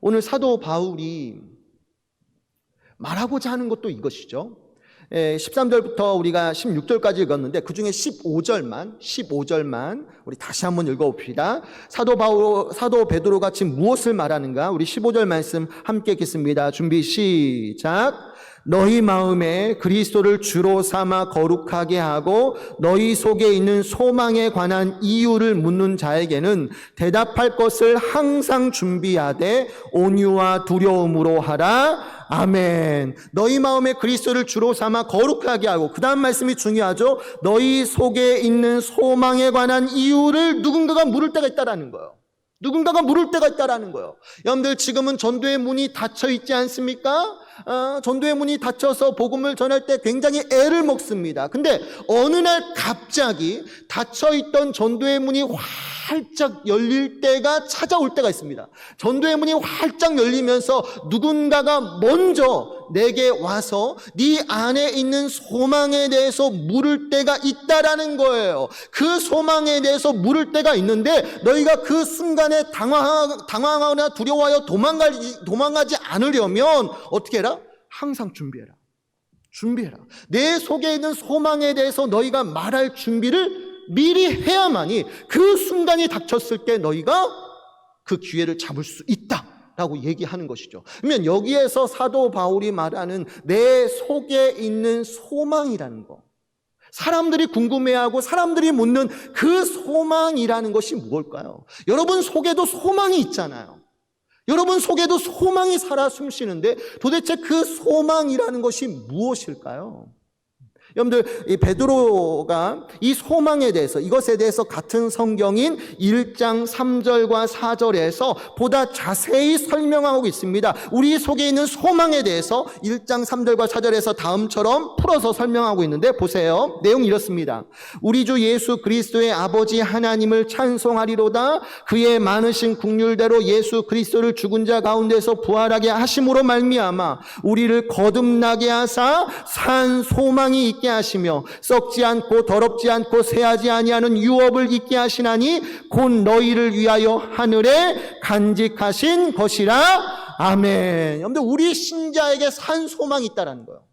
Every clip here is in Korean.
오늘 사도 바울이 말하고자 하는 것도 이것이죠. 예, 13절부터 우리가 16절까지 읽었는데 그 중에 15절만 15절만 우리 다시 한번 읽어봅시다. 사도 바울 사도 베드로가 지금 무엇을 말하는가? 우리 15절 말씀 함께 읽겠습니다. 준비 시작. 너희 마음에 그리스도를 주로 삼아 거룩하게 하고 너희 속에 있는 소망에 관한 이유를 묻는 자에게는 대답할 것을 항상 준비하되 온유와 두려움으로 하라. 아멘. 너희 마음에 그리스도를 주로 삼아 거룩하게 하고 그 다음 말씀이 중요하죠. 너희 속에 있는 소망에 관한 이유를 누군가가 물을 때가 있다라는 거예요. 누군가가 물을 때가 있다라는 거예요. 여러분들 지금은 전도의 문이 닫혀 있지 않습니까? 어, 전도의 문이 닫혀서 복음을 전할 때 굉장히 애를 먹습니다. 근데 어느 날 갑자기 닫혀 있던 전도의 문이 활짝 열릴 때가 찾아올 때가 있습니다. 전도의 문이 활짝 열리면서 누군가가 먼저 내게 와서 네 안에 있는 소망에 대해서 물을 때가 있다라는 거예요. 그 소망에 대해서 물을 때가 있는데 너희가 그 순간에 당황하, 당황하거나 두려워하여 도망가지, 도망가지 않으려면 어떻게 해라? 항상 준비해라. 준비해라. 내 속에 있는 소망에 대해서 너희가 말할 준비를 미리 해야만이 그 순간이 닥쳤을 때 너희가 그 기회를 잡을 수 있다. 라고 얘기하는 것이죠. 그러면 여기에서 사도 바울이 말하는 내 속에 있는 소망이라는 거. 사람들이 궁금해하고 사람들이 묻는 그 소망이라는 것이 무엇일까요? 여러분 속에도 소망이 있잖아요. 여러분 속에도 소망이 살아 숨쉬는데 도대체 그 소망이라는 것이 무엇일까요? 여러분들 이 베드로가 이 소망에 대해서 이것에 대해서 같은 성경인 1장 3절과 4절에서 보다 자세히 설명하고 있습니다. 우리 속에 있는 소망에 대해서 1장 3절과 4절에서 다음처럼 풀어서 설명하고 있는데 보세요. 내용 이렇습니다. 우리 주 예수 그리스도의 아버지 하나님을 찬송하리로다 그의 많으신 국률대로 예수 그리스도를 죽은 자 가운데서 부활하게 하심으로 말미암아 우리를 거듭나게 하사 산 소망이 있게 하시며 썩지 않고 더럽지 않고 새하지 아니하는 유업을 있게 하시나니 곧 너희를 위하여 하늘에 간직하신 것이라 아멘. 여러분들 우리 신자에게 산 소망이 있다라는 거예요.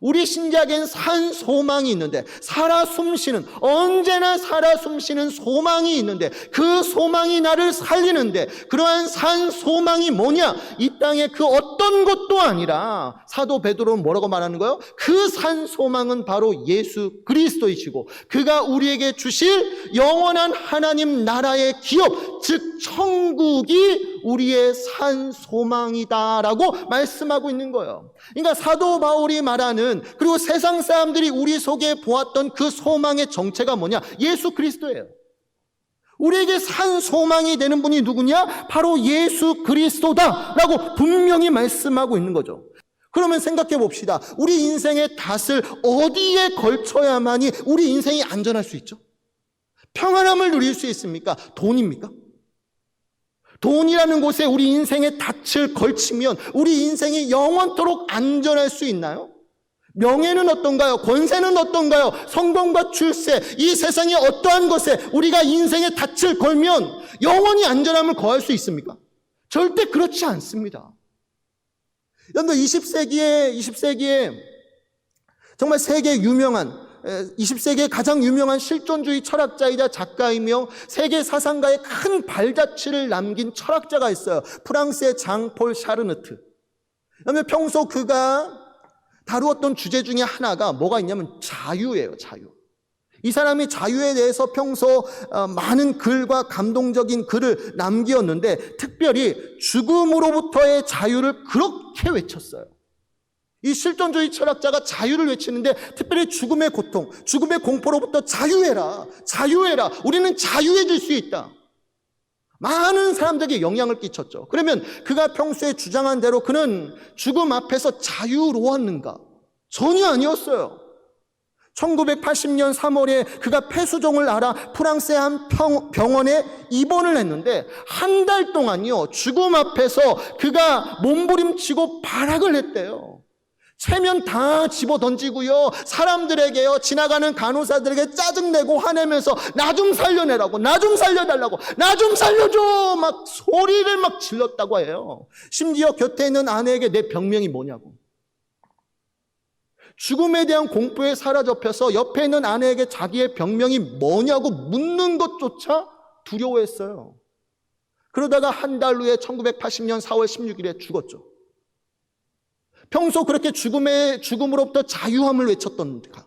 우리 신자에겐 산 소망이 있는데 살아 숨쉬는 언제나 살아 숨쉬는 소망이 있는데 그 소망이 나를 살리는데 그러한 산 소망이 뭐냐? 이 땅의 그 어떤 것도 아니라 사도 베드로는 뭐라고 말하는 거예요? 그 산 소망은 바로 예수 그리스도이시고 그가 우리에게 주실 영원한 하나님 나라의 기업 즉 천국이 우리의 산 소망이다라고 말씀하고 있는 거예요. 그러니까 사도 바울이 말하는 그리고 세상 사람들이 우리 속에 보았던 그 소망의 정체가 뭐냐? 예수 그리스도예요. 우리에게 산 소망이 되는 분이 누구냐? 바로 예수 그리스도다라고 분명히 말씀하고 있는 거죠. 그러면 생각해 봅시다. 우리 인생의 닷을 어디에 걸쳐야만이 우리 인생이 안전할 수 있죠? 평안함을 누릴 수 있습니까? 돈입니까? 돈이라는 곳에 우리 인생의 닻을 걸치면 우리 인생이 영원토록 안전할 수 있나요? 명예는 어떤가요? 권세는 어떤가요? 성공과 출세, 이 세상의 어떠한 것에 우리가 인생의 닻을 걸면 영원히 안전함을 거할 수 있습니까? 절대 그렇지 않습니다. 여러분 20세기에 20세기에 정말 세계 유명한 20세기의 가장 유명한 실존주의 철학자이자 작가이며 세계 사상가에 큰 발자취를 남긴 철학자가 있어요. 프랑스의 장폴 샤르느트. 그러면 평소 그가 다루었던 주제 중에 하나가 뭐가 있냐면 자유예요, 자유. 이 사람이 자유에 대해서 평소 어, 많은 글과 감동적인 글을 남기었는데 특별히 죽음으로부터의 자유를 그렇게 외쳤어요. 이 실존주의 철학자가 자유를 외치는데 특별히 죽음의 고통, 죽음의 공포로부터 자유해라. 자유해라. 우리는 자유해질 수 있다. 많은 사람들에게 영향을 끼쳤죠. 그러면 그가 평소에 주장한 대로 그는 죽음 앞에서 자유로웠는가? 전혀 아니었어요. 1980년 3월에 그가 폐수종을 알아 프랑스의 한 평- 병원에 입원을 했는데 한 달 동안요 죽음 앞에서 그가 몸부림치고 발악을 했대요. 체면 다 집어 던지고요 사람들에게요 지나가는 간호사들에게 짜증내고 화내면서 나 좀 살려내라고 나 좀 살려달라고 나 좀 살려줘 막 소리를 막 질렀다고 해요. 심지어 곁에 있는 아내에게 내 병명이 뭐냐고. 죽음에 대한 공포에 사로잡혀서 옆에 있는 아내에게 자기의 병명이 뭐냐고 묻는 것조차 두려워했어요. 그러다가 한 달 후에 1980년 4월 16일에 죽었죠. 평소 그렇게 죽음의 죽음으로부터 자유함을 외쳤던 가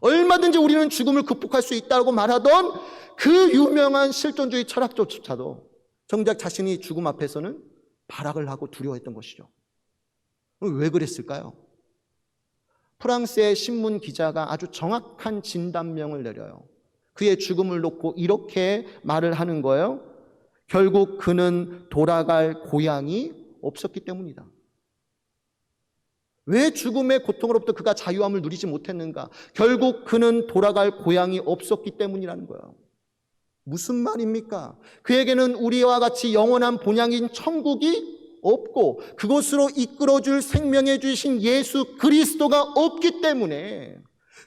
얼마든지 우리는 죽음을 극복할 수 있다고 말하던 그 유명한 실존주의 철학조차도 정작 자신이 죽음 앞에서는 발악을 하고 두려워했던 것이죠. 왜 그랬을까요? 프랑스의 신문 기자가 아주 정확한 진단명을 내려요. 그의 죽음을 놓고 이렇게 말을 하는 거예요. 결국 그는 돌아갈 고향이 없었기 때문이다. 왜 죽음의 고통으로부터 그가 자유함을 누리지 못했는가? 결국 그는 돌아갈 고향이 없었기 때문이라는 거예요. 무슨 말입니까? 그에게는 우리와 같이 영원한 본향인 천국이 없고 그곳으로 이끌어줄 생명해 주신 예수 그리스도가 없기 때문에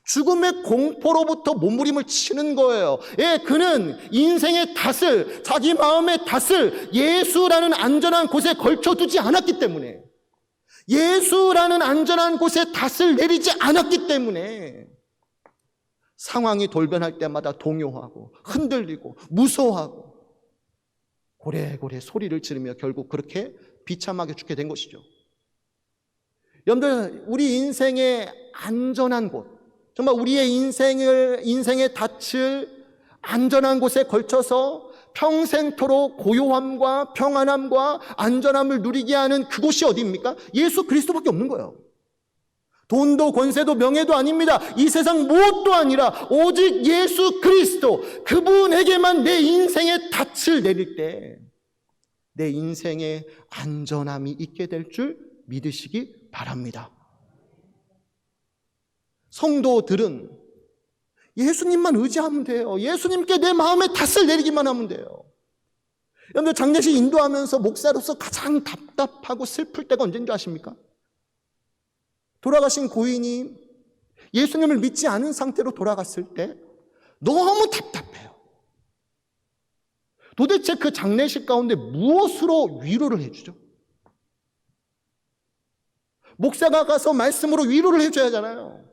죽음의 공포로부터 몸부림을 치는 거예요. 예, 그는 인생의 탓을, 자기 마음의 탓을 예수라는 안전한 곳에 걸쳐두지 않았기 때문에 예수라는 안전한 곳에 탓을 내리지 않았기 때문에 상황이 돌변할 때마다 동요하고 흔들리고 무서워하고 고래고래 소리를 지르며 결국 그렇게 비참하게 죽게 된 것이죠. 여러분들, 우리 인생의 안전한 곳, 정말 우리의 인생을, 인생의 닻을 안전한 곳에 걸쳐서 평생토록 고요함과 평안함과 안전함을 누리게 하는 그곳이 어디입니까? 예수 그리스도밖에 없는 거예요. 돈도 권세도 명예도 아닙니다. 이 세상 무엇도 아니라 오직 예수 그리스도 그분에게만 내 인생의 닻을 내릴 때 내 인생의 안전함이 있게 될 줄 믿으시기 바랍니다. 성도들은 예수님만 의지하면 돼요. 예수님께 내 마음의 탓을 내리기만 하면 돼요. 여러분 장례식 인도하면서 목사로서 가장 답답하고 슬플 때가 언제인 줄 아십니까? 돌아가신 고인이 예수님을 믿지 않은 상태로 돌아갔을 때 너무 답답해요. 도대체 그 장례식 가운데 무엇으로 위로를 해주죠? 목사가 가서 말씀으로 위로를 해줘야 하잖아요.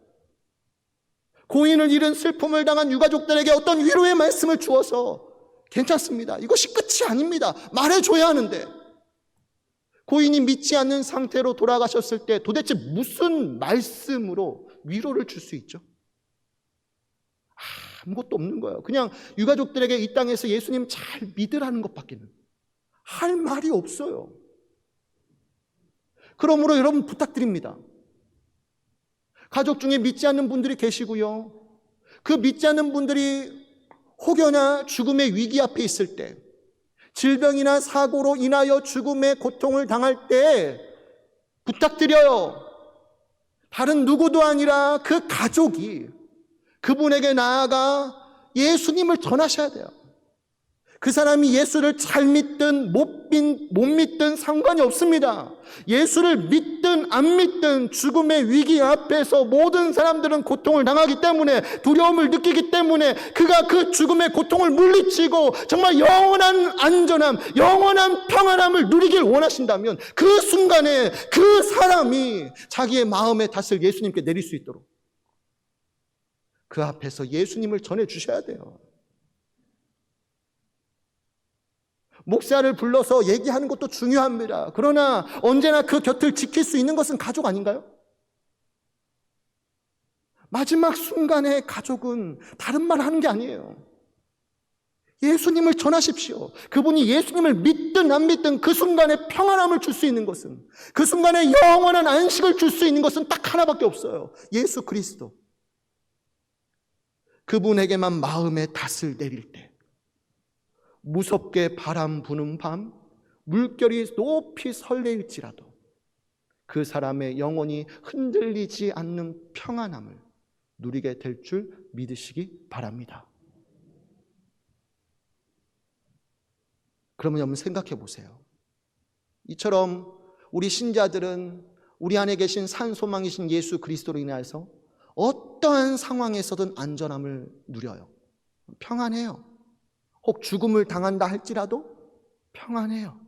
고인을 잃은 슬픔을 당한 유가족들에게 어떤 위로의 말씀을 주어서 괜찮습니다. 이것이 끝이 아닙니다. 말해줘야 하는데. 고인이 믿지 않는 상태로 돌아가셨을 때 도대체 무슨 말씀으로 위로를 줄 수 있죠? 아무것도 없는 거예요. 그냥 유가족들에게 이 땅에서 예수님 잘 믿으라는 것밖에는 할 말이 없어요. 그러므로 여러분 부탁드립니다. 가족 중에 믿지 않는 분들이 계시고요. 그 믿지 않는 분들이 혹여나 죽음의 위기 앞에 있을 때, 질병이나 사고로 인하여 죽음의 고통을 당할 때 부탁드려요. 다른 누구도 아니라 그 가족이 그분에게 나아가 예수님을 전하셔야 돼요. 그 사람이 예수를 잘 믿든 못, 믿, 못 믿든 상관이 없습니다. 예수를 믿든 안 믿든 죽음의 위기 앞에서 모든 사람들은 고통을 당하기 때문에 두려움을 느끼기 때문에 그가 그 죽음의 고통을 물리치고 정말 영원한 안전함, 영원한 평안함을 누리길 원하신다면 그 순간에 그 사람이 자기의 마음의 탓을 예수님께 내릴 수 있도록 그 앞에서 예수님을 전해 주셔야 돼요. 목사를 불러서 얘기하는 것도 중요합니다. 그러나 언제나 그 곁을 지킬 수 있는 것은 가족 아닌가요? 마지막 순간에 가족은 다른 말 하는 게 아니에요. 예수님을 전하십시오. 그분이 예수님을 믿든 안 믿든 그 순간에 평안함을 줄 수 있는 것은 그 순간에 영원한 안식을 줄 수 있는 것은 딱 하나밖에 없어요. 예수 그리스도. 그분에게만 마음의 탓을 내릴 때 무섭게 바람 부는 밤, 물결이 높이 설레일지라도 그 사람의 영혼이 흔들리지 않는 평안함을 누리게 될 줄 믿으시기 바랍니다. 그러면 여러분 생각해 보세요. 이처럼 우리 신자들은 우리 안에 계신 산 소망이신 예수 그리스도로 인하여서 어떠한 상황에서든 안전함을 누려요. 평안해요. 혹 죽음을 당한다 할지라도 평안해요.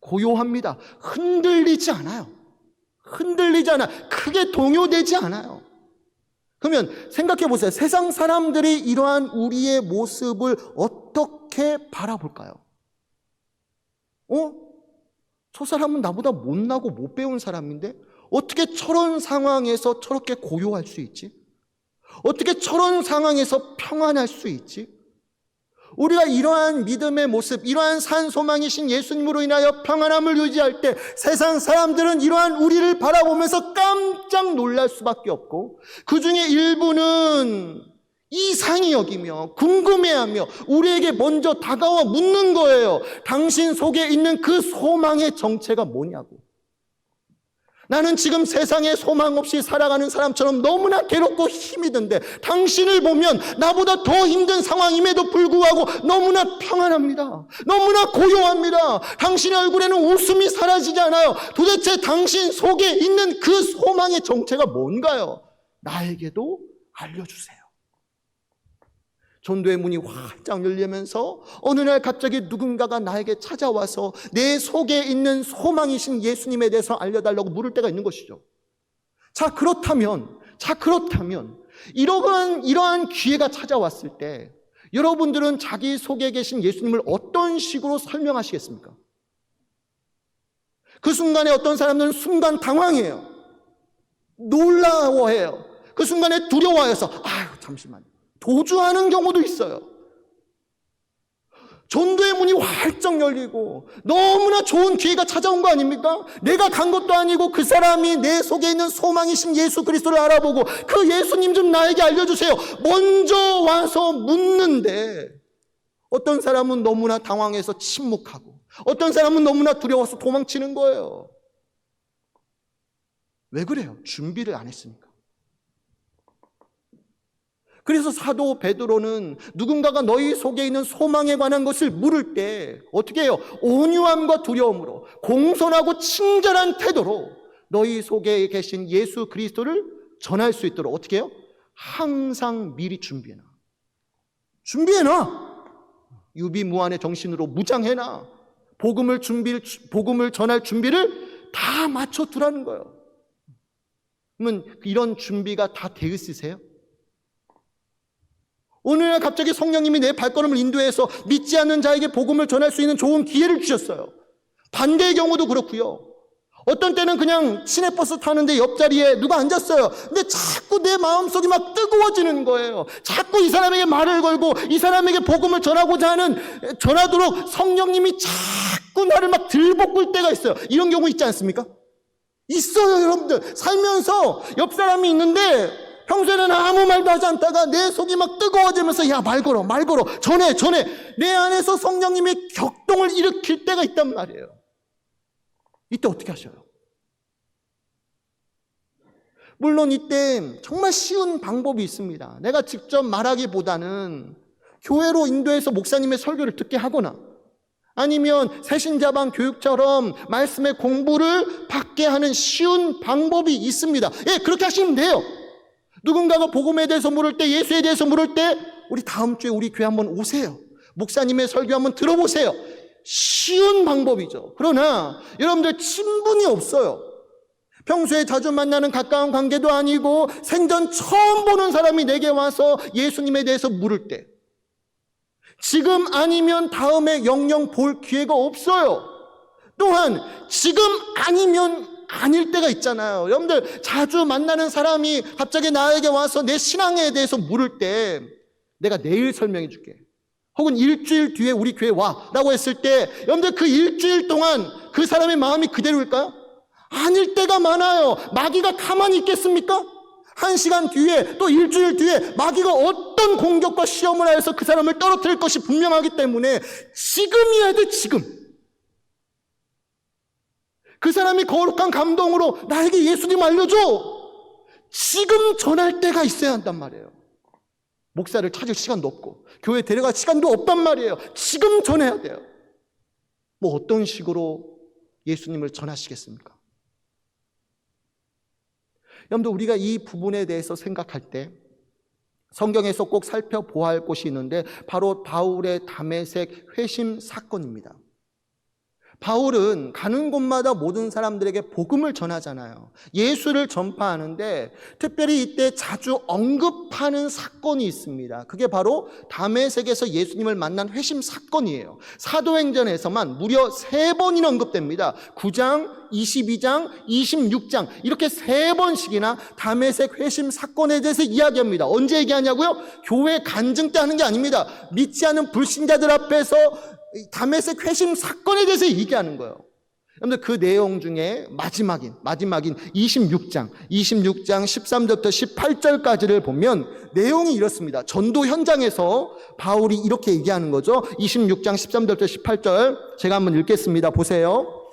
고요합니다. 흔들리지 않아요. 흔들리지 않아. 크게 동요되지 않아요. 그러면 생각해 보세요. 세상 사람들이 이러한 우리의 모습을 어떻게 바라볼까요? 어? 저 사람은 나보다 못나고 못 배운 사람인데 어떻게 저런 상황에서 저렇게 고요할 수 있지? 어떻게 저런 상황에서 평안할 수 있지? 우리가 이러한 믿음의 모습, 이러한 산 소망이신 예수님으로 인하여 평안함을 유지할 때 세상 사람들은 이러한 우리를 바라보면서 깜짝 놀랄 수밖에 없고 그 중에 일부는 이상히 여기며 궁금해하며 우리에게 먼저 다가와 묻는 거예요. 당신 속에 있는 그 소망의 정체가 뭐냐고. 나는 지금 세상에 소망 없이 살아가는 사람처럼 너무나 괴롭고 힘이 든데 당신을 보면 나보다 더 힘든 상황임에도 불구하고 너무나 평안합니다. 너무나 고요합니다. 당신의 얼굴에는 웃음이 사라지지 않아요. 도대체 당신 속에 있는 그 소망의 정체가 뭔가요? 나에게도 알려주세요. 전도의 문이 활짝 열리면서 어느 날 갑자기 누군가가 나에게 찾아와서 내 속에 있는 소망이신 예수님에 대해서 알려달라고 물을 때가 있는 것이죠. 자, 그렇다면, 자, 그렇다면, 이러한, 이러한 기회가 찾아왔을 때 여러분들은 자기 속에 계신 예수님을 어떤 식으로 설명하시겠습니까? 그 순간에 어떤 사람들은 순간 당황해요. 놀라워해요. 그 순간에 두려워해서, 아유, 잠시만요. 도주하는 경우도 있어요. 전도의 문이 활짝 열리고 너무나 좋은 기회가 찾아온 거 아닙니까? 내가 간 것도 아니고 그 사람이 내 속에 있는 소망이신 예수 그리스도를 알아보고 그 예수님 좀 나에게 알려주세요. 먼저 와서 묻는데 어떤 사람은 너무나 당황해서 침묵하고 어떤 사람은 너무나 두려워서 도망치는 거예요. 왜 그래요? 준비를 안 했으니까. 그래서 사도 베드로는 누군가가 너희 속에 있는 소망에 관한 것을 물을 때 어떻게 해요? 온유함과 두려움으로 공손하고 친절한 태도로 너희 속에 계신 예수 그리스도를 전할 수 있도록 어떻게 해요? 항상 미리 준비해놔. 준비해놔. 유비무한의 정신으로 무장해놔. 복음을 준비 복음을 전할 준비를 다 맞춰 두라는 거예요. 그러면 이런 준비가 다돼 있으세요? 오늘 날 갑자기 성령님이 내 발걸음을 인도해서 믿지 않는 자에게 복음을 전할 수 있는 좋은 기회를 주셨어요. 반대의 경우도 그렇고요. 어떤 때는 그냥 시내버스 타는데 옆자리에 누가 앉았어요. 근데 자꾸 내 마음속이 막 뜨거워지는 거예요. 자꾸 이 사람에게 말을 걸고 이 사람에게 복음을 전하고자 하는 전하도록 성령님이 자꾸 나를 막 들볶을 때가 있어요. 이런 경우 있지 않습니까? 있어요, 여러분들. 살면서 옆 사람이 있는데 평소에는 아무 말도 하지 않다가 내 속이 막 뜨거워지면서 야 말 걸어 말 걸어 전해 전해 내 안에서 성령님이 격동을 일으킬 때가 있단 말이에요. 이때 어떻게 하셔요? 물론 이때 정말 쉬운 방법이 있습니다. 내가 직접 말하기보다는 교회로 인도해서 목사님의 설교를 듣게 하거나 아니면 새신자반 교육처럼 말씀의 공부를 받게 하는 쉬운 방법이 있습니다. 예, 그렇게 하시면 돼요. 누군가가 복음에 대해서 물을 때, 예수에 대해서 물을 때, 우리 다음 주에 우리 교회 한번 오세요. 목사님의 설교 한번 들어보세요. 쉬운 방법이죠. 그러나 여러분들 친분이 없어요. 평소에 자주 만나는 가까운 관계도 아니고 생전 처음 보는 사람이 내게 와서 예수님에 대해서 물을 때 지금 아니면 다음에 영영 볼 기회가 없어요. 또한 지금 아니면 아닐 때가 있잖아요. 여러분들 자주 만나는 사람이 갑자기 나에게 와서 내 신앙에 대해서 물을 때 내가 내일 설명해 줄게. 혹은 일주일 뒤에 우리 교회 와 라고 했을 때 여러분들 그 일주일 동안 그 사람의 마음이 그대로일까요? 아닐 때가 많아요. 마귀가 가만히 있겠습니까? 한 시간 뒤에 또 일주일 뒤에 마귀가 어떤 공격과 시험을 하여서 그 사람을 떨어뜨릴 것이 분명하기 때문에 지금이어야 돼 지금. 그 사람이 거룩한 감동으로 나에게 예수 님 알려줘. 지금 전할 때가 있어야 한단 말이에요. 목사를 찾을 시간도 없고, 교회 데려갈 시간도 없단 말이에요. 지금 전해야 돼요. 뭐 어떤 식으로 예수님을 전하시겠습니까? 여러분들, 우리가 이 부분에 대해서 생각할 때, 성경에서 꼭 살펴보아야 할 곳이 있는데, 바로 바울의 담에색 회심 사건입니다. 바울은 가는 곳마다 모든 사람들에게 복음을 전하잖아요. 예수를 전파하는데 특별히 이때 자주 언급하는 사건이 있습니다. 그게 바로 담에색에서 예수님을 만난 회심 사건이에요. 사도행전에서만 무려 세 번이나 언급됩니다. 9장, 22장, 26장 이렇게 세 번씩이나 담에색 회심 사건에 대해서 이야기합니다. 언제 얘기하냐고요? 교회 간증 때 하는 게 아닙니다. 믿지 않는 불신자들 앞에서 담에색 회심 사건에 대해서 얘기하는 거예요. 여러분들 그 내용 중에 마지막인 마지막인 26장 26장 13절부터 18절까지를 보면 내용이 이렇습니다. 전도 현장에서 바울이 이렇게 얘기하는 거죠. 26장 13절부터 18절 제가 한번 읽겠습니다. 보세요.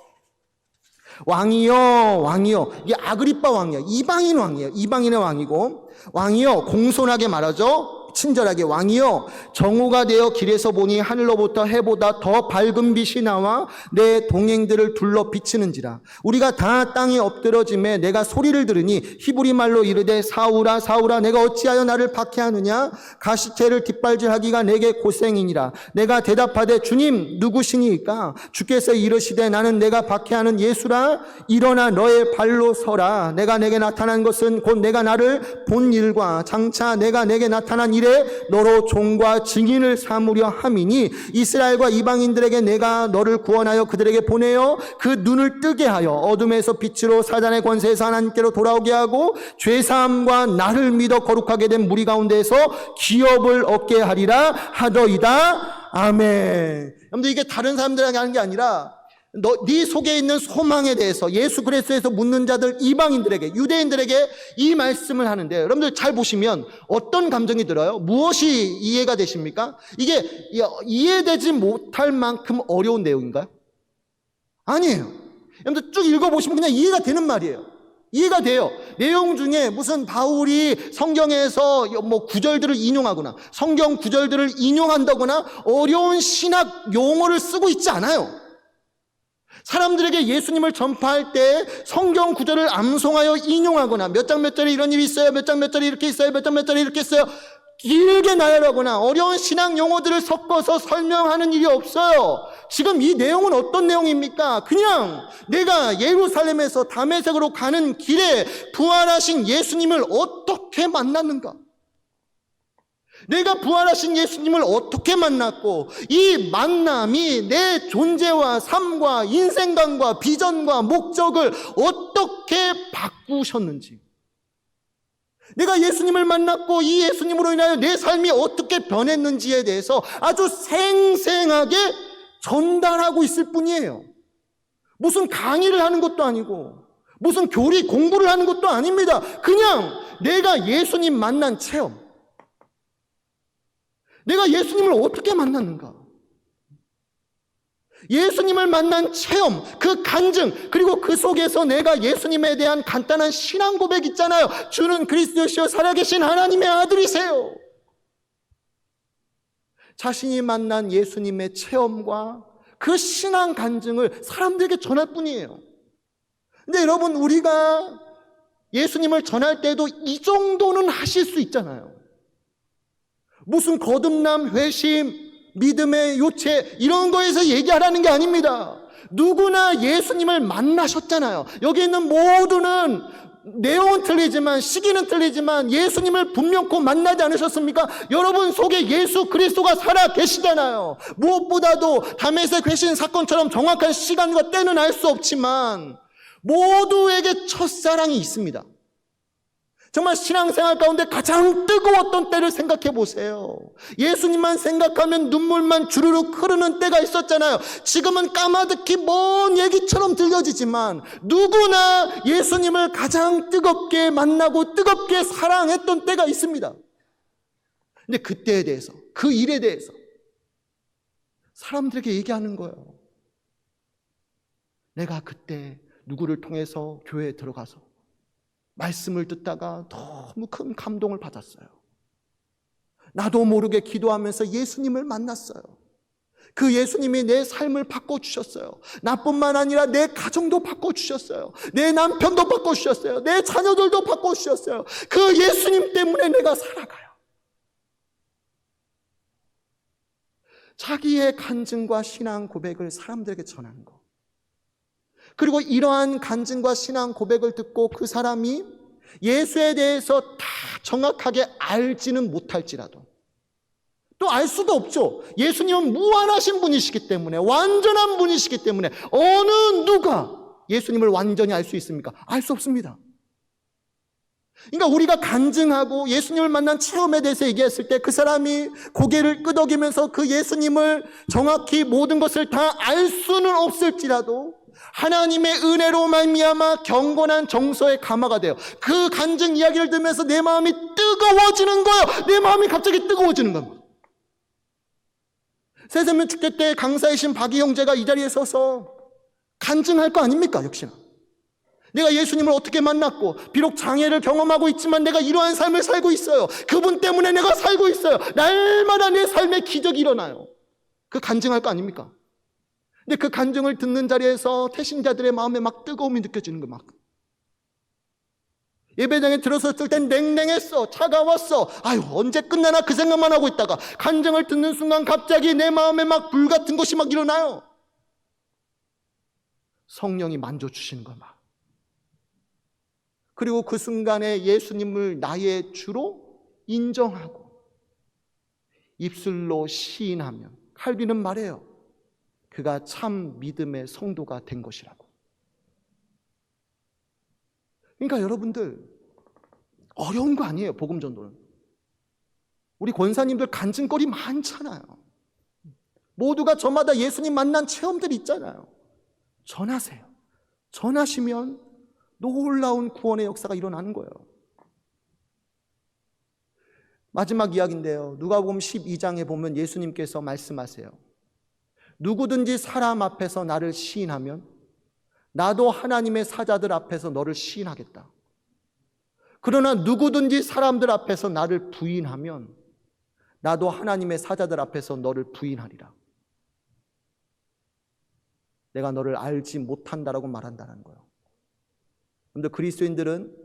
왕이여 왕이여. 이게 아그리빠 왕이야. 이방인 왕이에요. 이방인의 왕이고. 왕이여 공손하게 말하죠 친절하게 왕이여 정오가 되어 길에서 보니 하늘로부터 해보다 더 밝은 빛이 나와 내 동행들을 둘러 비치는지라. 우리가 다 땅에 엎드러짐에 내가 소리를 들으니 히브리 말로 이르되 사우라 사우라 내가 어찌하여 나를 박해하느냐? 가시체를 뒷발질하기가 내게 고생이니라. 내가 대답하되 주님 누구시니까? 주께서 이르시되 나는 내가 박해하는 예수라. 일어나 너의 발로 서라. 내가 내게 나타난 것은 곧 내가 나를 본 일과 장차 내가 내게 나타난 일 일에 너로 종과 증인을 삼으려 함이니 이스라엘과 이방인들에게 내가 너를 구원하여 그들에게 보내어 그 눈을 뜨게 하여 어둠에서 빛으로 사단의 권세에서 하나님께로 돌아오게 하고 죄사함과 나를 믿어 거룩하게 된 무리 가운데에서 기업을 얻게 하리라 하더이다. 아멘. 여러분들 이게 다른 사람들에게 하는 게 아니라 너, 네 속에 있는 소망에 대해서 예수 그리스도에서 묻는 자들 이방인들에게 유대인들에게 이 말씀을 하는데 여러분들 잘 보시면 어떤 감정이 들어요? 무엇이 이해가 되십니까? 이게 이해되지 못할 만큼 어려운 내용인가요? 아니에요. 여러분들 쭉 읽어보시면 그냥 이해가 되는 말이에요. 이해가 돼요. 내용 중에 무슨 바울이 성경에서 뭐 구절들을 인용하거나 성경 구절들을 인용한다거나 어려운 신학 용어를 쓰고 있지 않아요. 사람들에게 예수님을 전파할 때 성경 구절을 암송하여 인용하거나 몇 장 몇 절에 이런 일이 있어요. 몇 장 몇 절에 이렇게 있어요. 몇 장 몇 절에 이렇게 있어요. 길게 나열하거나 어려운 신앙 용어들을 섞어서 설명하는 일이 없어요. 지금 이 내용은 어떤 내용입니까? 그냥 내가 예루살렘에서 담에색으로 가는 길에 부활하신 예수님을 어떻게 만났는가? 내가 부활하신 예수님을 어떻게 만났고 이 만남이 내 존재와 삶과 인생관과 비전과 목적을 어떻게 바꾸셨는지 내가 예수님을 만났고 이 예수님으로 인하여 내 삶이 어떻게 변했는지에 대해서 아주 생생하게 전달하고 있을 뿐이에요. 무슨 강의를 하는 것도 아니고 무슨 교리 공부를 하는 것도 아닙니다. 그냥 내가 예수님 만난 체험 내가 예수님을 어떻게 만났는가? 예수님을 만난 체험, 그 간증, 그리고 그 속에서 내가 예수님에 대한 간단한 신앙 고백 있잖아요. 주는 그리스도시요 살아계신 하나님의 아들이세요. 자신이 만난 예수님의 체험과 그 신앙 간증을 사람들에게 전할 뿐이에요. 근데 여러분, 우리가 예수님을 전할 때도 이 정도는 하실 수 있잖아요. 무슨 거듭남, 회심, 믿음의 요체 이런 거에서 얘기하라는 게 아닙니다. 누구나 예수님을 만나셨잖아요. 여기 있는 모두는 내용은 틀리지만 시기는 틀리지만 예수님을 분명코 만나지 않으셨습니까? 여러분 속에 예수 그리스도가 살아 계시잖아요. 무엇보다도 담에색 회신 사건처럼 정확한 시간과 때는 알 수 없지만 모두에게 첫사랑이 있습니다. 정말 신앙생활 가운데 가장 뜨거웠던 때를 생각해 보세요. 예수님만 생각하면 눈물만 주르륵 흐르는 때가 있었잖아요. 지금은 까마득히 먼 얘기처럼 들려지지만 누구나 예수님을 가장 뜨겁게 만나고 뜨겁게 사랑했던 때가 있습니다. 근데 그때에 대해서, 그 일에 대해서 사람들에게 얘기하는 거예요. 내가 그때 누구를 통해서 교회에 들어가서 말씀을 듣다가 너무 큰 감동을 받았어요. 나도 모르게 기도하면서 예수님을 만났어요. 그 예수님이 내 삶을 바꿔주셨어요. 나뿐만 아니라 내 가정도 바꿔주셨어요. 내 남편도 바꿔주셨어요. 내 자녀들도 바꿔주셨어요. 그 예수님 때문에 내가 살아가요. 자기의 간증과 신앙 고백을 사람들에게 전하는 거. 그리고 이러한 간증과 신앙 고백을 듣고 그 사람이 예수에 대해서 다 정확하게 알지는 못할지라도 또 알 수도 없죠. 예수님은 무한하신 분이시기 때문에 완전한 분이시기 때문에 어느 누가 예수님을 완전히 알 수 있습니까? 알 수 없습니다. 그러니까 우리가 간증하고 예수님을 만난 체험에 대해서 얘기했을 때 그 사람이 고개를 끄덕이면서 그 예수님을 정확히 모든 것을 다 알 수는 없을지라도 하나님의 은혜로 말미암아 경건한 정서의 감화가 돼요. 그 간증 이야기를 들으면서 내 마음이 뜨거워지는 거예요. 내 마음이 갑자기 뜨거워지는 겁니다. 세세면 축제 때 강사이신 박이 형제가 이 자리에 서서 간증할 거 아닙니까? 역시나. 내가 예수님을 어떻게 만났고, 비록 장애를 경험하고 있지만 내가 이러한 삶을 살고 있어요. 그분 때문에 내가 살고 있어요. 날마다 내 삶에 기적이 일어나요. 그 간증할 거 아닙니까? 근데 그 간증을 듣는 자리에서 태신자들의 마음에 막 뜨거움이 느껴지는 거 막. 예배당에 들어섰을 땐 냉랭했어. 차가웠어. 아유, 언제 끝나나 그 생각만 하고 있다가 간증을 듣는 순간 갑자기 내 마음에 막 불 같은 것이 막 일어나요. 성령이 만져주시는 거 막. 그리고 그 순간에 예수님을 나의 주로 인정하고 입술로 시인하면 칼비는 말해요. 그가 참 믿음의 성도가 된 것이라고. 그러니까 여러분들 어려운 거 아니에요. 복음 전도는. 우리 권사님들 간증거리 많잖아요. 모두가 저마다 예수님 만난 체험들이 있잖아요. 전하세요. 전하시면 놀라운 구원의 역사가 일어나는 거예요. 마지막 이야기인데요. 누가복음 12장에 보면 예수님께서 말씀하세요. 누구든지 사람 앞에서 나를 시인하면 나도 하나님의 사자들 앞에서 너를 시인하겠다. 그러나 누구든지 사람들 앞에서 나를 부인하면 나도 하나님의 사자들 앞에서 너를 부인하리라. 내가 너를 알지 못한다라고 말한다는 거예요. 근데 그리스도인들은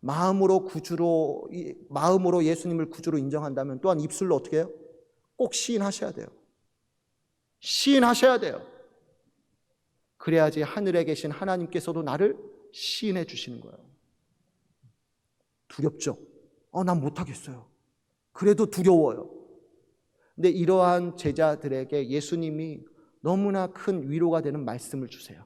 마음으로 구주로 마음으로 예수님을 구주로 인정한다면 또한 입술로 어떻게 해요? 꼭 시인하셔야 돼요. 시인하셔야 돼요. 그래야지 하늘에 계신 하나님께서도 나를 시인해 주시는 거예요. 두렵죠? 어, 난 못하겠어요. 그래도 두려워요. 근데 이러한 제자들에게 예수님이 너무나 큰 위로가 되는 말씀을 주세요.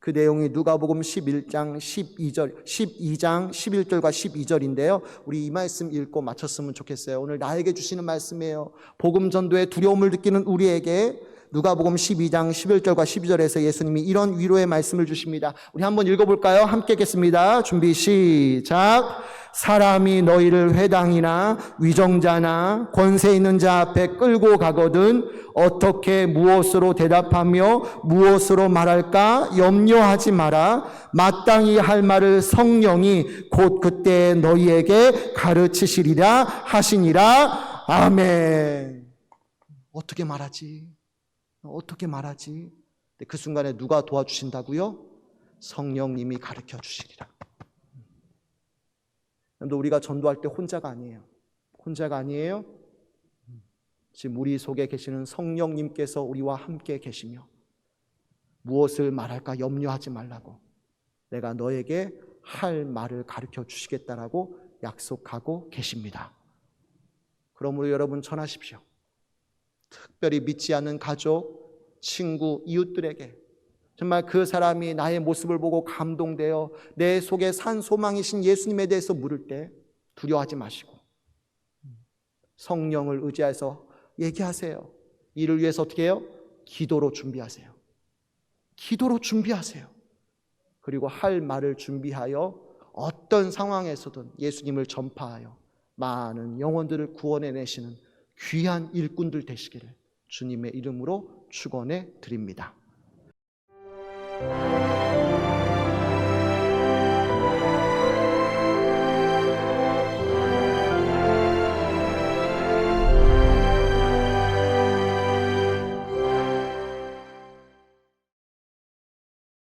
그 내용이 누가복음 11장 12절, 12장 11절과 12절인데요. 우리 이 말씀 읽고 마쳤으면 좋겠어요. 오늘 나에게 주시는 말씀이에요. 복음 전도에 두려움을 느끼는 우리에게 누가복음 12장 11절과 12절에서 예수님이 이런 위로의 말씀을 주십니다. 우리 한번 읽어볼까요? 함께 읽겠습니다. 준비 시작. 사람이 너희를 회당이나 위정자나 권세 있는 자 앞에 끌고 가거든 어떻게 무엇으로 대답하며 무엇으로 말할까 염려하지 마라. 마땅히 할 말을 성령이 곧 그때 너희에게 가르치시리라 하시니라. 아멘. 어떻게 말하지? 어떻게 말하지? 그 순간에 누가 도와주신다고요? 성령님이 가르쳐 주시리라. 근데 우리가 전도할 때 혼자가 아니에요. 혼자가 아니에요. 지금 우리 속에 계시는 성령님께서 우리와 함께 계시며 무엇을 말할까 염려하지 말라고 내가 너에게 할 말을 가르쳐 주시겠다라고 약속하고 계십니다. 그러므로 여러분 전하십시오. 특별히 믿지 않는 가족, 친구, 이웃들에게 정말 그 사람이 나의 모습을 보고 감동되어 내 속에 산 소망이신 예수님에 대해서 물을 때 두려워하지 마시고 성령을 의지해서 얘기하세요. 이를 위해서 어떻게 해요? 기도로 준비하세요. 기도로 준비하세요. 그리고 할 말을 준비하여 어떤 상황에서든 예수님을 전파하여 많은 영혼들을 구원해내시는 귀한 일꾼들 되시기를 주님의 이름으로 축원해 드립니다.